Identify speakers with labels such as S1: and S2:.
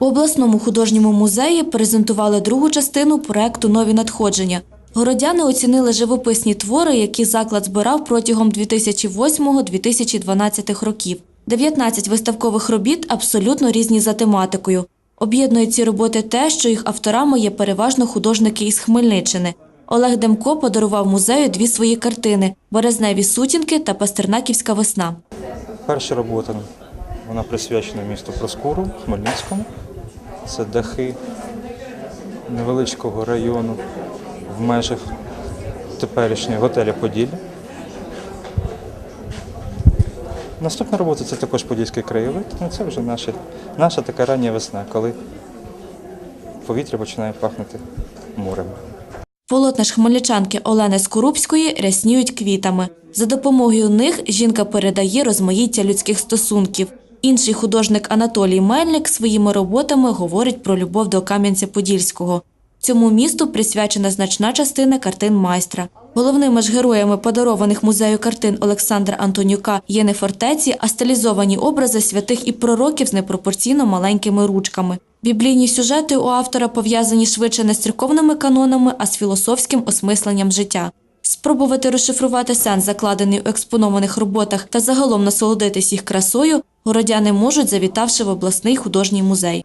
S1: У обласному художньому музеї презентували другу частину проекту Нові надходження. Городяни оцінили живописні твори, які заклад збирав протягом 2008-2012 років. 19 виставкових робіт абсолютно різні за тематикою. Об'єднує ці роботи те, що їх авторами є переважно художники із Хмельниччини. Олег Демко подарував музею дві свої картини Березневі сутінки та Пастернаківська весна.
S2: Перша робота вона присвячена місту Проскуру, Хмельницькому. Це дахи невеличкого району в межах теперішнього готеля Поділля. Наступна робота це також Подільський краєвид. Ну, це вже наша, наша така рання весна, коли повітря починає пахнути морем.
S1: Полотна ж хмельничанки Олени Скорубської рясніють квітами. За допомогою них жінка передає розмаїття людських стосунків. Інший художник Анатолій Мельник своїми роботами говорить про любов до Кам'янця-Подільського. Цьому місту присвячена значна частина картин майстра. Головними ж героями подарованих музею картин Олександра Антонюка є не фортеці, а стилізовані образи святих і пророків з непропорційно маленькими ручками. Біблійні сюжети у автора пов'язані швидше не з церковними канонами, а з філософським осмисленням життя. Спробувати розшифрувати сенс, закладений у експонованих роботах, та загалом насолодитись їх красою, городяни можуть, завітавши в обласний художній музей.